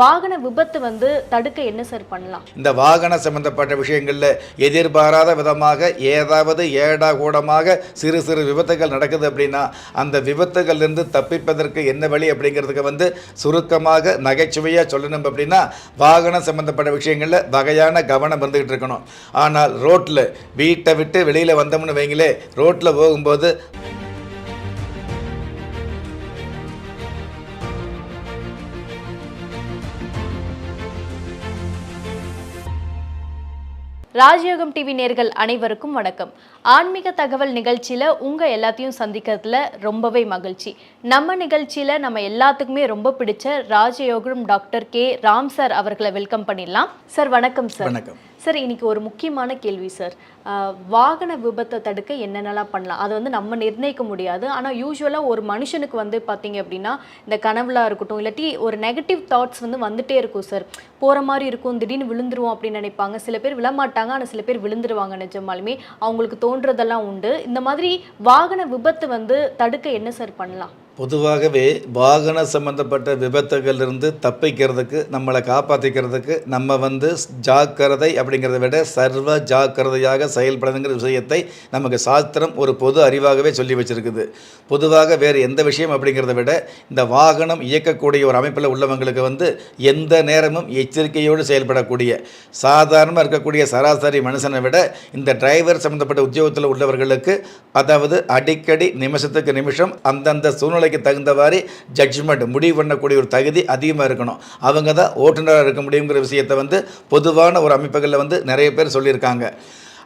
வாகன விபத்து வந்து தடுக்க என்ன சார் பண்ணலாம்? இந்த வாகன சம்பந்தப்பட்ட விஷயங்களில் எதிர்பாராத விதமாக ஏதாவது ஏடா கூடமாக சிறு சிறு விபத்துகள் நடக்குது அப்படின்னா அந்த விபத்துகள்லேருந்து தப்பிப்பதற்கு என்ன வழி அப்படிங்கிறதுக்கு வந்து சுருக்கமாக நகைச்சுவையாக சொல்லணும் அப்படின்னா வாகனம் சம்பந்தப்பட்ட விஷயங்களில் வகையான கவனம் வந்துகிட்டு இருக்கணும். ஆனால் ரோட்டில் வீட்டை விட்டு வெளியில் வந்தோம்னு வைங்களே ரோட்டில் போகும்போது ராஜயோகம் டிவி நேர்கள் அனைவருக்கும் வணக்கம். ஆன்மீக தகவல் நிகழ்ச்சியில் உங்கள் எல்லாத்தையும் சந்திக்கிறதுல ரொம்பவே மகிழ்ச்சி. நம்ம நிகழ்ச்சியில் நம்ம எல்லாத்துக்குமே ரொம்ப பிடிச்ச ராஜயோகம் டாக்டர் கே. ராம் சார் அவர்களை வெல்கம் பண்ணிடலாம். சார் வணக்கம் சார். வணக்கம். சார் இன்னைக்கு ஒரு முக்கியமான கேள்வி சார். வாகன விபத்தை தடுக்க என்னென்னலாம் பண்ணலாம்? அதை வந்து நம்ம நிர்ணயிக்க முடியாது. ஆனால் யூஸ்வலாக ஒரு மனுஷனுக்கு வந்து பார்த்தீங்க அப்படின்னா இந்த கனவுலாம் இருக்கட்டும் இல்லாட்டி ஒரு நெகட்டிவ் தாட்ஸ் வந்து வந்துட்டே இருக்கும் சார். போகிற மாதிரி இருக்கும் திடீர்னு விழுந்துருவோம் அப்படின்னு நினைப்பாங்க. சில பேர் விழமாட்டாங்க ஆனால் சில பேர் விழுந்துருவாங்க நிஜமாலுமே. அவங்களுக்கு தோன்றதெல்லாம் உண்டு. இந்த மாதிரி வாகன விபத்து வந்து தடுக்க என்ன சார் பண்ணலாம்? பொதுவாகவே வாகன சம்பந்தப்பட்ட விபத்துகளிலிருந்து தப்பிக்கிறதுக்கு நம்மளை காப்பாற்றிக்கிறதுக்கு நம்ம வந்து ஜாக்கிரதை அப்படிங்கிறத விட சர்வ ஜாக்கிரதையாக செயல்படுதுங்கிற விஷயத்தை நமக்கு சாஸ்திரம் ஒரு பொது அறிவாகவே சொல்லி வச்சுருக்குது. பொதுவாக வேறு எந்த விஷயம் அப்படிங்கிறத விட இந்த வாகனம் இயக்கக்கூடிய ஒரு அமைப்பில் உள்ளவங்களுக்கு வந்து எந்த நேரமும் எச்சரிக்கையோடு செயல்படக்கூடிய சாதாரணமாக இருக்கக்கூடிய சராசரி மனுஷனை விட இந்த டிரைவர் சம்மந்தப்பட்ட உத்தியோகத்தில் உள்ளவர்களுக்கு அதாவது அடிக்கடி நிமிஷத்துக்கு நிமிஷம் அந்தந்த சூழ்நிலை சூழ்நிலைக்கு தகுந்தவாறு ஜட்ஜ்மெண்ட் முடிவு பண்ணக்கூடிய ஒரு தகுதி அதிகமாக இருக்கணும். அவங்க தான் ஓட்டுநராக இருக்க முடியுங்கிற விஷயத்தை வந்து பொதுவான ஒரு அமைப்புகளில் வந்து நிறைய பேர் சொல்லியிருக்காங்க.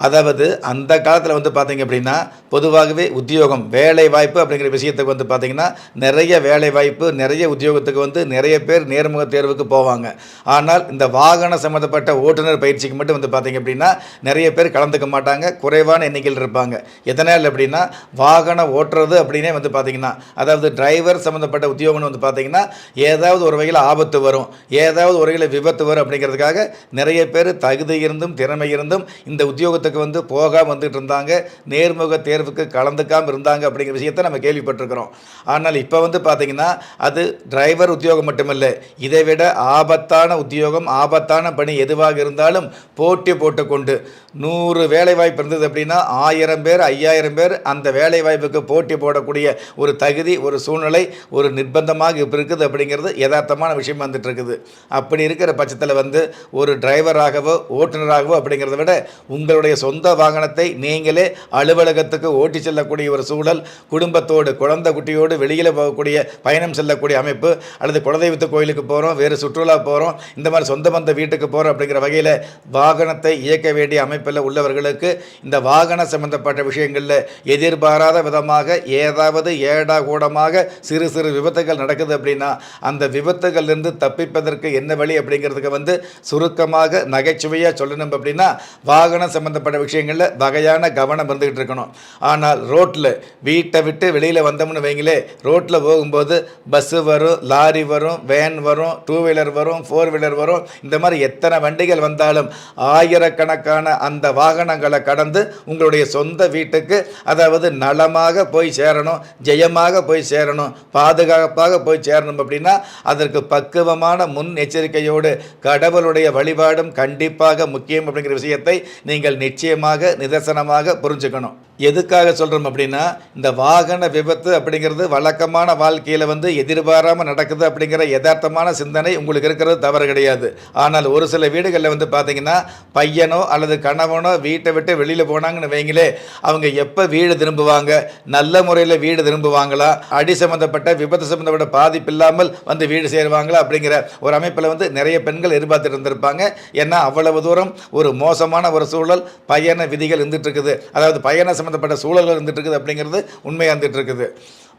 அதாவது அந்த காலத்தில் வந்து பார்த்தீங்க அப்படின்னா பொதுவாகவே உத்தியோகம் வேலை வாய்ப்பு அப்படிங்கிற விஷயத்துக்கு வந்து பார்த்தீங்கன்னா நிறைய வேலை வாய்ப்பு நிறைய உத்தியோகத்துக்கு வந்து நிறைய பேர் நேர்முக தேர்வுக்கு போவாங்க. ஆனால் இந்த வாகன சம்மந்தப்பட்ட ஓட்டுநர் பயிற்சிக்கு மட்டும் வந்து பார்த்தீங்க அப்படின்னா நிறைய பேர் கலந்துக்க மாட்டாங்க குறைவான எண்ணிக்கையில் இருப்பாங்க. எதனால் அப்படின்னா வாகனம் ஓட்டுறது அப்படின்னே வந்து பார்த்தீங்கன்னா அதாவது டிரைவர் சம்மந்தப்பட்ட உத்தியோகம்னு வந்து பார்த்தீங்கன்னா ஏதாவது ஒரு வகையில் ஆபத்து வரும் ஏதாவது ஒரு வகையில் விபத்து வரும் அப்படிங்கிறதுக்காக நிறைய பேர் தகுதி இருந்தும் திறமை இருந்தும் இந்த உத்தியோகத்துக்கு வந்து போகாம வந்துட்டு இருந்தாங்க. நேர்முக தேர்வுக்கு கலந்துக்காமல் இருந்தாங்க அப்படிங்கிற விஷயத்தை நம்ம கேள்விப்பட்டிருக்கிறோம். ஆனால் இப்போ வந்து பார்த்தீங்கன்னா அது டிரைவர் உத்தியோகம் மட்டுமில்லை. இதை விட ஆபத்தான உத்தியோகம் ஆபத்தான பணி எதுவாக இருந்தாலும் போட்டி போட்டுக்கொண்டு நூறு வேலைவாய்ப்பு இருந்தது அப்படின்னா ஆயிரம் பேர் ஐயாயிரம் பேர் அந்த வேலைவாய்ப்புக்கு போட்டி போடக்கூடிய ஒரு தகுதி ஒரு சூழ்நிலை ஒரு நிர்பந்தமாக இப்போ இருக்குது அப்படிங்கிறது யதார்த்தமான விஷயம் வந்துட்டு இருக்குது. அப்படி இருக்கிற பட்சத்தில் வந்து ஒரு டிரைவராகவோ ஓட்டுநராகவோ அப்படிங்கிறத விட உங்களுடைய சொந்த வாகனத்தை நீங்களே அலுவலகத்துக்கு ஓட்டி செல்லக்கூடிய ஒரு சூழல் குடும்பத்தோடு குழந்தை குட்டியோடு வெளியில் போகக்கூடிய பயணம் செல்லக்கூடிய அமைப்பு அல்லது குலதெய்வத்து கோயிலுக்கு போகிறோம் வேறு சுற்றுலா போகிறோம் இந்த மாதிரி சொந்த பந்த வீட்டுக்கு போகிறோம் அப்படிங்கிற வகையில் வாகனத்தை இயக்க வேண்டிய அமைப்பில் உள்ளவர்களுக்கு இந்த வாகன சம்பந்தப்பட்ட விஷயங்களில் எதிர்பாராத விதமாக ஏதாவது ஏடா கூடமாக சிறு சிறு விபத்துகள் நடக்குது அப்படின்னா அந்த விபத்துகள்லேருந்து தப்பிப்பதற்கு என்ன வழி அப்படிங்கிறதுக்கு வந்து சுருக்கமாக நகைச்சுவையாக சொல்லணும் அப்படின்னா வாகனம் சம்பந்தப்பட்ட விஷயங்களில் வகையான கவனம் இருந்துக்கிட்டு இருக்கணும். ஆனால் ரோட்டில் வீட்டை விட்டு வெளியில் வந்தோம்னு வைங்களே ரோட்டில் போகும்போது பஸ்ஸு வரும் லாரி வரும் வேன் வரும் டூ வீலர் வரும் ஃபோர் வீலர் வரும். இந்த மாதிரி எத்தனை வண்டிகள் வந்தாலும் ஆயிரக்கணக்கான அந்த வாகனங்களை கடந்து உங்களுடைய சொந்த வீட்டுக்கு அதாவது நலமாக போய் சேரணும் ஜெயமாக போய் சேரணும் பாதுகாப்பாக போய் சேரணும் அப்படின்னா அதற்கு பக்குவமான முன் எச்சரிக்கையோடு கடவுளுடைய வழிபாடும் கண்டிப்பாக முக்கியம் அப்படிங்கிற விஷயத்தை நீங்கள் நிச்சயமாக நிதர்சனமாக புரிஞ்சுக்கணும். எதுக்காக சொல்கிறோம் அப்படின்னா இந்த வாகன விபத்து அப்படிங்கிறது வழக்கமான வாழ்க்கையில் வந்து எதிர்பாராமல் நடக்குது அப்படிங்கிற யதார்த்தமான சிந்தனை உங்களுக்கு இருக்கிறது தவறு கிடையாது. ஆனால் ஒரு சில வீடுகளில் வந்து பார்த்தீங்கன்னா பையனோ அல்லது கணவனோ வீட்டை விட்டு வெளியில் போனாங்கன்னு வைங்களே அவங்க எப்போ வீடு திரும்புவாங்க? நல்ல முறையில் வீடு திரும்புவாங்களா? அடி சம்மந்தப்பட்ட விபத்து சம்மந்தப்பட்ட பாதிப்பு இல்லாமல் வந்து வீடு சேருவாங்களா? அப்படிங்கிற ஒரு அமைப்பில் வந்து நிறைய பெண்கள் எதிர்பார்த்துட்டு இருந்திருப்பாங்க. ஏன்னா அவ்வளவு தூரம் ஒரு மோசமான ஒரு சூழல் பயண விதிகள் இருந்துட்டு இருக்குது. அதாவது பயண சம்மந்தப்பட்ட சூழல்கள் இருந்துட்டு இருக்குது அப்படிங்கிறது உண்மையாக இருந்துட்டு இருக்குது.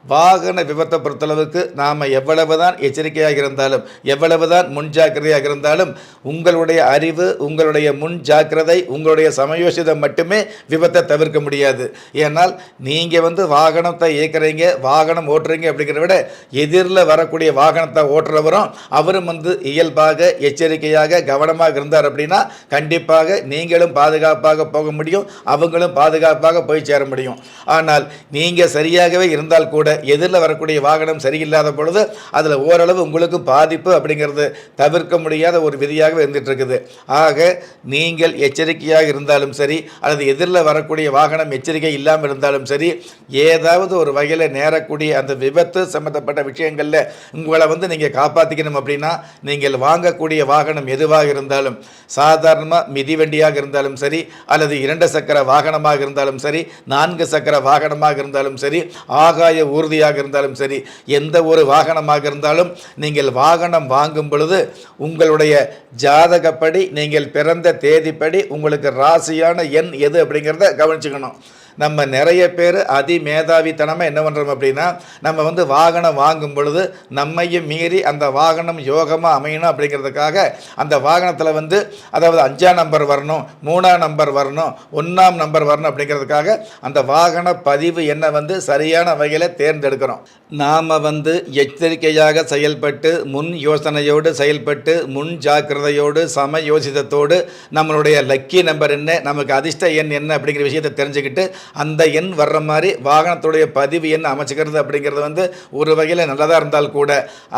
வாகன விபத்தை பொறுத்தளவுக்கு நாம் எவ்வளவு தான் எச்சரிக்கையாக இருந்தாலும் எவ்வளவு தான் முன்ஜாக்கிரதையாக இருந்தாலும் உங்களுடைய அறிவு உங்களுடைய முன் ஜாக்கிரதை உங்களுடைய சமயோசிதம் மட்டுமே விபத்தை தவிர்க்க முடியாது. ஏன்னால் நீங்கள் வந்து வாகனத்தை இயக்குறீங்க வாகனம் ஓட்டுறீங்க அப்படிங்கிறத விட எதிரில் வரக்கூடிய வாகனத்தை ஓட்டுறவரும் அவரும் வந்து இயல்பாக எச்சரிக்கையாக கவனமாக இருந்தார் அப்படின்னா கண்டிப்பாக நீங்களும் பாதுகாப்பாக போக முடியும் அவங்களும் பாதுகாப்பாக போய் சேர முடியும். ஆனால் நீங்கள் சரியாகவே இருந்தால் கூட எதிரில் வரக்கூடிய வாகனம் சரியில்லாத பொழுது அதில் ஓரளவு உங்களுக்கு பாதிப்பு அப்படிங்கிறது தவிர்க்க முடியாத ஒரு விதியாக இருந்துகிட்ருக்குது. ஆக நீங்கள் எச்சரிக்கையாக இருந்தாலும் சரி அல்லது எதிரில் வரக்கூடிய வாகனம் எச்சரிக்கை இல்லாமல் இருந்தாலும் சரி ஏதாவது ஒரு வகையில் நேரக்கூடிய அந்த விபத்து சம்மந்தப்பட்ட விஷயங்களில் உங்களை வந்து நீங்கள் காப்பாற்றிக்கணும் அப்படின்னா நீங்கள் வாங்கக்கூடிய வாகனம் எதுவாக இருந்தாலும் சாதாரணமாக மிதிவண்டியாக இருந்தாலும் சரி அல்லது இரண்டு சக்கர வாகனமாக இருந்தாலும் சரி நான்கு சக்கர வாகனமாக இருந்தாலும் சரி ஆகாய ஊர்தியாக இருந்தாலும் சரி எந்த ஒரு வாகனமாக இருந்தாலும் நீங்கள் வாகனம் வாங்கும் பொழுது உங்களுடைய ஜாதகப்படி நீங்கள் பிறந்த தேதிப்படி உங்களுக்கு ராசியான எண் எது அப்படிங்கிறத கவனிச்சுக்கணும். நம்ம நிறைய பேர் அதி மேதாவித்தனமாக என்ன பண்ணுறோம் அப்படின்னா நம்ம வந்து வாகனம் வாங்கும் பொழுது நம்மையும் மீறி அந்த வாகனம் யோகமாக அமையணும் அப்படிங்கிறதுக்காக அந்த வாகனத்தில் வந்து அதாவது அஞ்சாம் நம்பர் வரணும் மூணாம் நம்பர் வரணும் ஒன்றாம் நம்பர் வரணும் அப்படிங்கிறதுக்காக அந்த வாகன பதிவு என்ன வந்து சரியான வகையில் தேர்ந்தெடுக்கிறோம். நாம் வந்து எச்சரிக்கையாக செயல்பட்டு முன் யோசனையோடு செயல்பட்டு முன் ஜாக்கிரதையோடு சம யோசித்தத்தோடு நம்மளுடைய லக்கி நம்பர் என்ன நமக்கு அதிர்ஷ்ட எண் என்ன அப்படிங்கிற விஷயத்தை தெரிஞ்சுக்கிட்டு அந்த எண் வர்ற மாதிரி வாகனத்துடைய பதிவு எண் அமைச்சுக்கிறது அப்படிங்கிறது வந்து ஒரு வகையில் நல்லதாக இருந்தால் கூட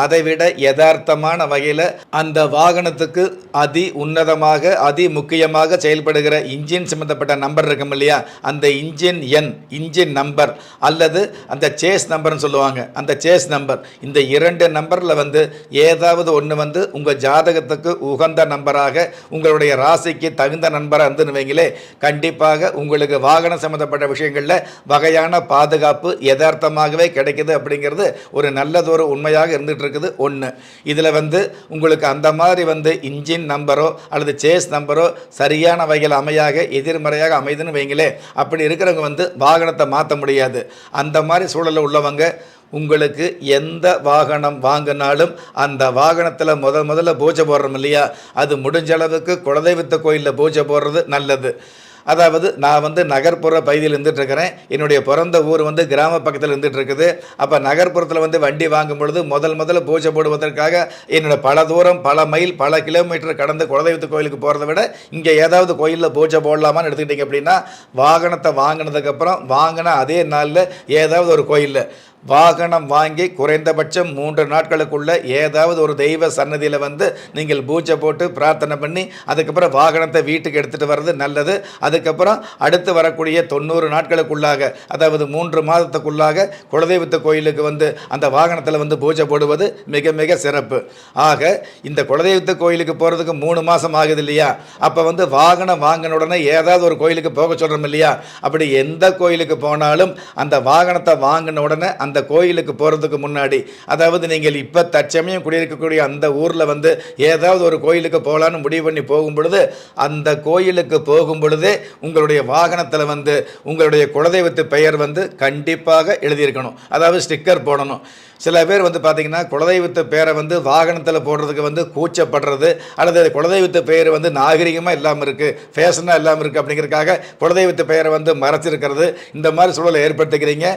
அதை விட யதார்த்தமான வகையில் அந்த வாகனத்துக்கு அதி உன்னதமாக அதி முக்கியமாக செயல்படுகிற இன்ஜின் சம்மந்தப்பட்ட நம்பர் இருக்கும் இல்லையா? அந்த இன்ஜின் எண் இன்ஜின் நம்பர் அல்லது அந்த சேஸ் நம்பர்னு சொல்லுவாங்க. அந்த சேஸ் நம்பர். இந்த இரண்டு நம்பரில் வந்து ஏதாவது ஒன்று வந்து உங்கள் ஜாதகத்துக்கு உகந்த நம்பராக உங்களுடைய ராசிக்கு தகுந்த நண்பராக இருந்துன்னு வைங்களே கண்டிப்பாக உங்களுக்கு வாகனம் சம்மந்தப்பட்ட விஷயங்களில் வகையான பாதுகாப்பு யதார்த்தமாகவே கிடைக்குது அப்படிங்கிறது ஒரு நல்லதொரு உண்மையாக இருந்துகிட்டு இருக்குது ஒன்று இதில் வந்து உங்களுக்கு அந்த மாதிரி வந்து இன்ஜின் நம்பரோ அல்லது சேஸ் நம்பரோ சரியான வகையில் அமையாக எதிர்மறையாக அமைதுன்னு வைங்களே அப்படி இருக்கிறவங்க வந்து வாகனத்தை மாற்ற முடியாது. அந்த மாதிரி சூழலில் உள்ளவங்க உங்களுக்கு எந்த வாகனம் வாங்கினாலும் அந்த வாகனத்தில் முத முதல்ல பூஜை போடுறோம் இல்லையா? அது முடிஞ்ச அளவுக்கு குலதெய்வத்த கோயிலில் பூஜை போடுறது நல்லது. அதாவது நான் வந்து நகர்ப்புற பகுதியில் இருந்துட்டுருக்கிறேன். என்னுடைய பிறந்த ஊர் வந்து கிராம பக்கத்தில் இருந்துகிட்ருக்குது அப்போ நகர்ப்புறத்தில் வந்து வண்டி வாங்கும் பொழுது முதல் முதல்ல பூஜை போடுவதற்காக என்னோட பல தூரம் பல மைல் பல கிலோமீட்டர் கடந்து குலதெய்வத்து கோயிலுக்கு போகிறத விட இங்கே ஏதாவது கோயிலில் பூஜை போடலாமான்னு எடுத்துக்கிட்டிங்க அப்படின்னா வாகனத்தை வாங்கினதுக்கப்புறம் வாங்கின அதே நாளில் ஏதாவது ஒரு கோயிலில். வாகனம் வாங்கி குறைந்தபட்சம் மூன்று நாட்களுக்குள்ள ஏதாவது ஒரு தெய்வ சன்னதியில் வந்து நீங்கள் பூஜை போட்டு பிரார்த்தனை பண்ணி அதுக்கப்புறம் வாகனத்தை வீட்டுக்கு எடுத்துகிட்டு வர்றது நல்லது. அதுக்கப்புறம் அடுத்து வரக்கூடிய தொண்ணூறு நாட்களுக்குள்ளாக அதாவது மூன்று மாதத்துக்குள்ளாக குலதெய்வத்து கோயிலுக்கு வந்து அந்த வாகனத்தில் வந்து பூஜை போடுவது மிக மிக சிறப்பு. ஆக இந்த குலதெய்வத்து கோயிலுக்கு போகிறதுக்கு மூணு மாதம் ஆகுது இல்லையா? அப்போ வந்து வாகனம் வாங்கின உடனே ஏதாவது ஒரு கோயிலுக்கு போக சொல்கிறோம் இல்லையா? அப்படி எந்த கோயிலுக்கு போனாலும் அந்த வாகனத்தை வாங்கின உடனே அந்த அந்த கோயிலுக்கு போகிறதுக்கு முன்னாடி அதாவது நீங்கள் இப்போ தற்சமயம் குடியிருக்கக்கூடிய அந்த ஊரில் வந்து ஏதாவது ஒரு கோயிலுக்கு போகலான்னு முடிவு பண்ணி போகும் பொழுது அந்த கோயிலுக்கு போகும் பொழுதே உங்களுடைய வாகனத்தில் வந்து உங்களுடைய குலதெய்வத்து பெயர் வந்து கண்டிப்பாக எழுதியிருக்கணும். அதாவது ஸ்டிக்கர் போடணும். சில பேர் வந்து பார்த்திங்கன்னா குலதெய்வத்து பேரை வந்து வாகனத்தில் போடுறதுக்கு வந்து கூச்சப்படுறது அல்லது குலதெய்வத்து பெயர் வந்து நாகரிகமாக இல்லாமல் இருக்குது ஃபேஷனாக இல்லாமல் இருக்குது அப்படிங்கிறதுக்காக குலதெய்வத்து பெயரை வந்து மறைச்சிருக்கிறது. இந்த மாதிரி சூழலை ஏற்படுத்திக்கிறீங்க.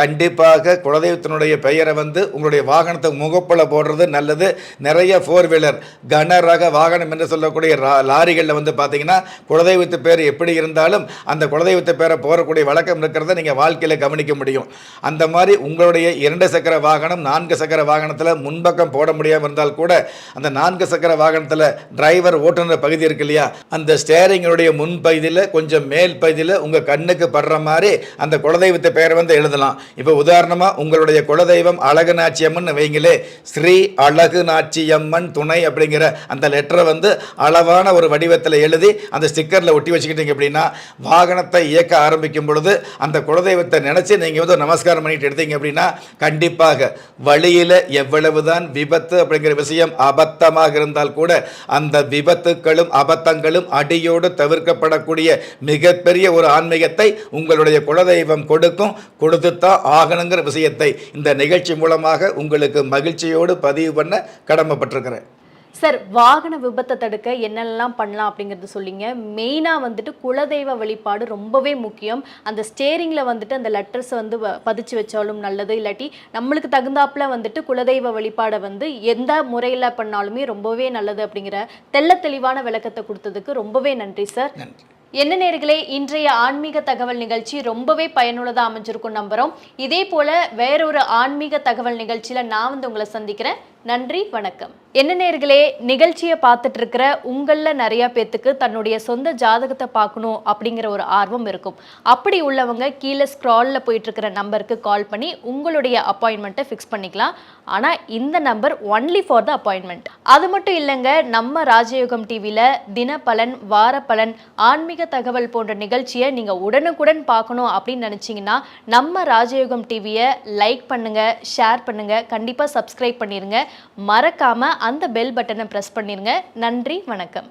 கண்டிப்பாக குலதெய்வத்தினுடைய பெயரை வந்து உங்களுடைய வாகனத்தை முகப்பில் போடுறது நல்லது. நிறைய ஃபோர் வீலர் கன ரக வாகனம் என்று சொல்லக்கூடிய லாரிகளில் வந்து பார்த்தீங்கன்னா குலதெய்வத்து பேர் எப்படி இருந்தாலும் அந்த குலதெய்வத்து பேரை போகக்கூடிய வழக்கம் இருக்கிறத நீங்கள் வாழ்க்கையில் கவனிக்க முடியும். அந்த மாதிரி உங்களுடைய இரண்டு சக்கர வாகனம் நான்கு சக்கர வாகனத்தில் முன்பக்கம் போட முடியாமல் இருந்தால் கூட அந்த நான்கு சக்கர வாகனத்தில் டிரைவர் ஓட்டுநர் பகுதி இருக்கு இல்லையா? அந்த ஸ்டேரிங்களுடைய முன்பகுதியில் கொஞ்சம் மேல் பகுதியில் உங்கள் கண்ணுக்கு படுற மாதிரி அந்த குலதெய்வத்தை பெயரை வந்து எழுதலாம். இப்போ உதாரணமாக உங்களுடைய குலதெய்வம் அழகு நாச்சியம்மன் வைங்களே ஸ்ரீ அழகு நாச்சியம்மன் துணை அப்படிங்கிற அந்த லெட்டரை வந்து அளவான ஒரு வடிவத்தில் எழுதி அந்த ஸ்டிக்கரில் ஒட்டி வச்சுக்கிட்டீங்க அப்படின்னா வாகனத்தை இயக்க ஆரம்பிக்கும் பொழுது அந்த குலதெய்வத்தை நினச்சி நீங்கள் வந்து நமஸ்காரம் பண்ணிட்டு எடுத்தீங்க அப்படின்னா கண்டிப்பாக வழியில் எவ்வளவுதான் விபத்து அப்படிங்கிற விஷயம் அபத்தமாக இருந்தால் கூட அந்த விபத்துக்களும் அபத்தங்களும் அடியோடு தவிர்க்கப்படக்கூடிய மிகப்பெரிய ஒரு ஆன்மீகத்தை உங்களுடைய குலதெய்வம் கொடுக்கும். கொடுத்துத்தான் ஆகணுங்கிற விஷயம் விஷயத்தை இந்த நிகழ்ச்சி மூலமாக உங்களுக்கு மகிழ்ச்சியோடு பதிவு பண்ண கடமைப்பட்டிருக்கிறேன். சார் வாகன விபத்தை தடுக்க என்னெல்லாம் பண்ணலாம் அப்படிங்கிறது சொல்லிங்க. மெயினாக வந்துட்டு குலதெய்வ வழிபாடு ரொம்பவே முக்கியம். அந்த ஸ்டேரிங்கில் வந்துட்டு அந்த லெட்டர்ஸ் வந்து பதிச்சு வச்சாலும் நல்லது. இல்லாட்டி நம்மளுக்கு தகுந்தாப்புல வந்துட்டு குலதெய்வ வழிபாடை வந்து எந்த முறையில் பண்ணாலுமே ரொம்பவே நல்லது அப்படிங்கிற தெள்ள தெளிவான விளக்கத்தை கொடுத்ததுக்கு ரொம்பவே நன்றி சார். நன்றி. என்ன நேர்களே இன்றைய ஆன்மீக தகவல் நிகழ்ச்சி ரொம்பவே பயனுள்ளதாக அமைஞ்சிருக்கும் நம்புகிறோம் இதே போல வேறொரு ஆன்மீக தகவல் நிகழ்ச்சியில் நான் வந்து உங்களை சந்திக்கிறேன். நன்றி வணக்கம். என்ன நேர்களே நிகழ்ச்சியை பார்த்துட்டு இருக்கிற உங்களில் நிறைய பேத்துக்கு தன்னுடைய சொந்த ஜாதகத்தை பார்க்கணும் அப்படிங்கிற ஒரு ஆர்வம் இருக்கும். அப்படி உள்ளவங்க கீழே ஸ்க்ராலில் போயிட்டு இருக்கிற நம்பருக்கு கால் பண்ணி உங்களுடைய அப்பாயின்மெண்ட்டை ஃபிக்ஸ் பண்ணிக்கலாம். ஆனால் இந்த number only for the appointment அது மட்டும் இல்லைங்க நம்ம ராஜயோகம் டிவியில் தினப்பலன் வாரப்பலன் ஆன்மீக தகவல் போன்ற நிகழ்ச்சியை நீங்கள் உடனுக்குடன் பார்க்கணும் அப்படின்னு நினச்சிங்கன்னா நம்ம ராஜயோகம் டிவியை லைக் பண்ணுங்கள் ஷேர் பண்ணுங்கள் கண்டிப்பாக சப்ஸ்கிரைப் பண்ணிடுங்க மறக்காமல் அந்த பெல் பட்டனை ப்ரெஸ் பண்ணிடுங்க நன்றி வணக்கம்.